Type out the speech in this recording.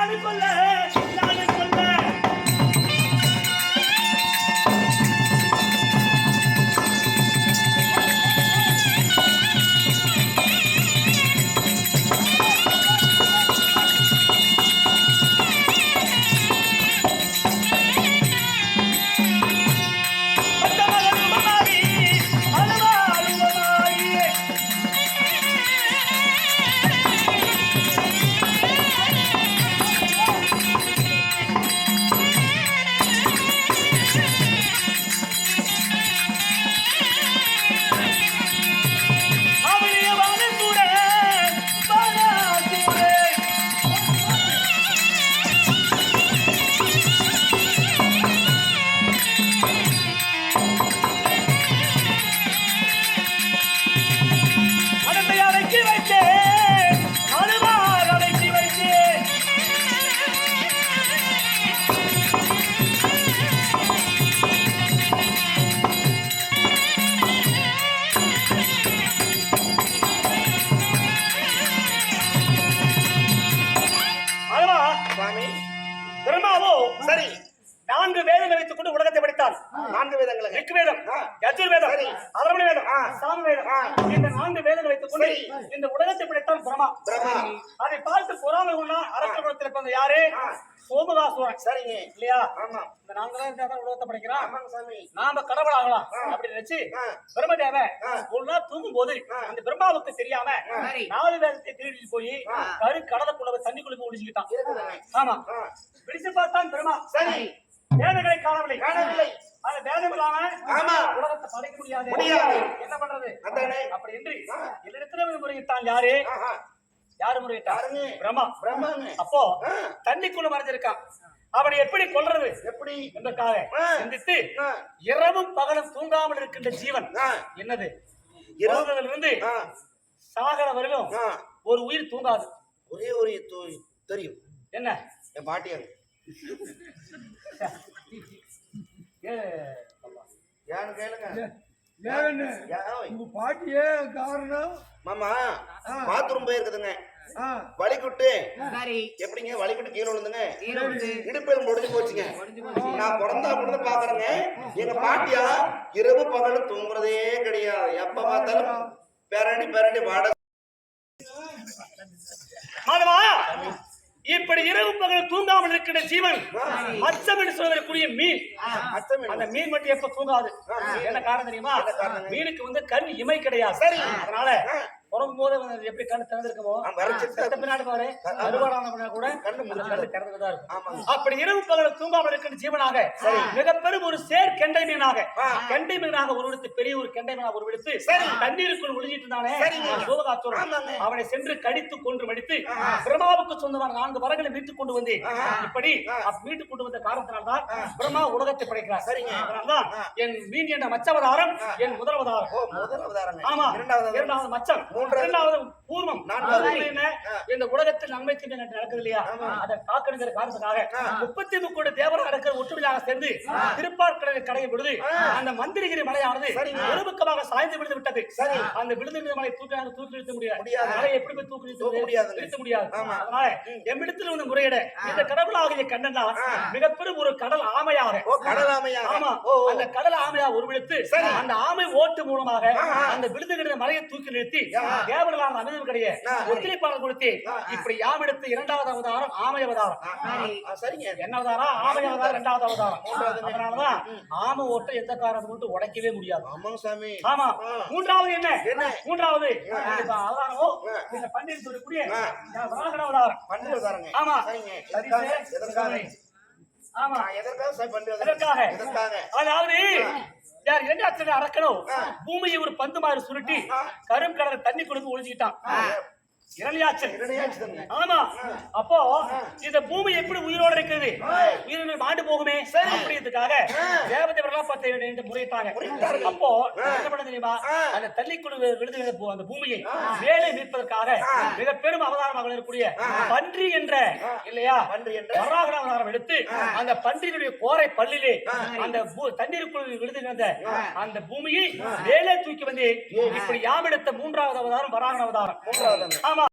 நாடு கொல்ல நான்கு வேதங்களை வைத்துக் கொண்டு உலகத்தை படைத்தான் நான்கு விதங்களுக்கு ரிக் வேதம் ஆ. யஜுர் வேதம். சாம வேதம். இந்த நான்கு வேதங்களை வைத்துக் கொண்டு. இந்த உலகத்தை படைத்தான் பிரமா பிரம்மா அதை பார்த்து பொறாமை கொண்டா அரசகுலத்தில் பிறந்த யாரு ஆ. சோமகாசுரன் சரிங்க இல்லையா ஆமா இந்த நான்கு தான் உலகத்தை படைக்கிறான் நாம கடவுள் ஆகலாம் ஆ. அப்படி நினைச்சு. பிரம்மதேவன். ஒரு நாள் தூங்கும் போது. அந்த பிரம்மாவுக்கு தெரியாம. நாலு வேதத்தை திருடிட்டு போய். கரு கடலுக்குள்ள போய் தண்ணிக்குள்ள இருக்குதுங்க ஆமா. பிடிச்சு பார்த்தான் பிரம்மா சரி வேதங்களை காணவில்லை காணவில்லை அந்த வேதம் இல்லாம ஆமா. உலகத்தை படைக்க முடியாது. என்ன பண்றது. அப்படி என்று வந்து முறையிட்டான் யாரு யாரு முறையிட்டான் யாருங்க? பிரம்மா பிரம்மாங்க அப்போ. தண்ணிக்குள்ள மறைஞ்சிருக்கான் அவனை எப்படி கொல்றது எப்படி என்பதற்காக. சிந்தித்து. இரவும் பகலும் தூங்காமல் இருக்கின்ற ஜீவன். என்னது இரவு- இருந்து. சாகர வரையிலும். ஒரு உயிர் தூங்காது ஒரே ஒரு தெரியும் என்ன என் பாட்டியாங்க கேளுங்க? ஏன்னு யா- உங்க பாட்டியே காரணம்? மாமா. பாத்ரூம் போயிருக்குதுங்க. வலிக்குட்டு. சரி. எப்படிங்க? வலிக்குட்டு கீழே விழுந்துங்க. கீழே விழுந்து. இடுப்பெலும் முடிஞ்சு போச்சுங்க. நான் பிறந்தா கூட பாக்குறேங்க எங்க பாட்டியா இரவு பகலும் தூங்குறதே கிடையாது. எப்ப பார்த்தாலும் பெரண்டி பெரண்டி வாட மாதவா இப்படி இரவு பகல் தூங்காமல் இருக்கின்ற ஜீவன் மச்சம் என்று சொல்லக்கூடிய மீன். அச்சம் அந்த மீன் மட்டும் எப்ப தூங்காது? என்ன காரணம் தெரியுமா? மீனுக்கு வந்து கண் இமை கிடையாது. சரி. அதனால பிறக்கும் போது எப்படி கண் திறந்திருக்குமோ? செத்த பின்னாடி பாரு. அறுவாடான கூட கண்ணு கண்ணு திறந்துதான் இருக்கும். அப்படி இரவு பகல் தூங்காமல் இருக்கின்ற ஜீவனாக மிக பெரும் ஒரு சேர் கெண்டை மீனாக கெண்டை மீனாக உருவெடுத்து பெரிய ஒரு கெண்டை மீனாக உருவெடுத்து தண்ணீருக்குள் ஒளிஞ்சிட்டு இருந்தானே? ஆமாங்க. அவனை சென்று கடித்து கொன்று மடித்து சொந்தமான நான்கு வரங்களை மீட்டுக் கொண்டு வந்து இப்படி மீட்டுக் கொண்டு வந்த காரணத்தினால்தான் பிரம்மா உலகத்தை படைக்கிறார். சரிங்க. அதனால்தான் என் மீன் என்ற மச்சவதாரம் என் முதல் அவதாரம். ஓ முதல் அவதாரங்க ஆமா. இரண்டாவது. இரண்டாவது மச்சம். இரண்டாவது பூர்வம் நான்காவது. என்ன இந்த உலகத்தில் நன்மை தீமை நடக்குது இல்லையா அதை காக்கணுங்கிற காரணத்துக்காக முப்பத்தி முக்கோடி தேவர்கள் நடக்கிற ஒற்றுமையாக சேர்ந்து திருப்பார்கடலை கடையும் பொழுது அந்த மந்திரிகிரி மலையானது ஒரு பக்கமாக சாய்ந்து விழுந்து விட்டது. சரி. அந்த விழுந்து மலை தூக்க தூக்கி நிறுத்த முடியாது. முடியாது. மலை எப்படி போய் தூக்கி நிறுத்த முடியாதுங்க. நிறுத்த முடியாது. அதனால எம்மிடத்தில் வந்து முறையிட. இந்த கடவுளாகிய கண்ணன் மிகப்பெரும் ஒரு கடல் ஆமையாக. ஓ கடலாமையா ஆமா. அந்த கடல் ஆமையா உருவெடுத்து அந்த ஆமை ஓட்டு மூலமாக அந்த விழுதுகிற மலையை தூக்கி நிறுத்தி தேவர்களான அமைதி கிடையாது ஆ. ஒத்துழைப்பாளர் கொடுத்து இப்படி யாம் எடுத்து இரண்டாவது அவதாரம் ஆமை அவதாரம். சரிங்க. என்ன அவதாரம்? ஆமை அவதாரம் இரண்டாவது அவதாரம். அதனாலதான் ஆமை ஓட்டை எந்த காரணத்தை கொண்டு உடைக்கவே முடியாது. ஆமாங்க சாமி. ஆமா. மூன்றாவது என்ன? மூன்றாவது. அவதாரமோ? இந்த பன்னீர் சொல்லக்கூடிய அவதாரம். பண்டு அவதாரங்க ஆமா. சரிங்க. சரி, எதற்காக? சரி. எதற்காக ஆமா எதற்காக சார் அவதாரம்? எதற்காக? எதற்காக? அதாவது யார் அரக்கணும் பூமியை ஒரு பந்து மாதிரி சுருட்டி கரும் கடலை தண்ணி கொடுத்து ஒழிச்சுக்கிட்டான் ஆமா. அப்போ இந்த பூமி எப்படி உயிரோட இருக்குது? மாண்டு போகுமே? அப்படின்றதுக்காக தேவதேவரெல்லாம் பார்த்து முறையிட்டாங்க. அப்போ என்ன பண்ண தெரியுமா? அந்த தள்ளிக்குழு விழுது அந்த பூமியை மீட்பதற்காக மிக பெரும் அவதாரமாக இருக்கக்கூடிய பன்றி என்ற இல்லையா? பன்றி என்ற. வராகன அவதாரம் எடுத்து அந்த பன்றியினுடைய கோரை பல்லிலே அந்த தண்ணீருக்குள் விழுதுகின்ற அந்த பூமியை மேலே தூக்கி வந்து இப்படி யாம் எடுத்த மூன்றாவது அவதாரம் வராகன அவதாரம். ஆமா.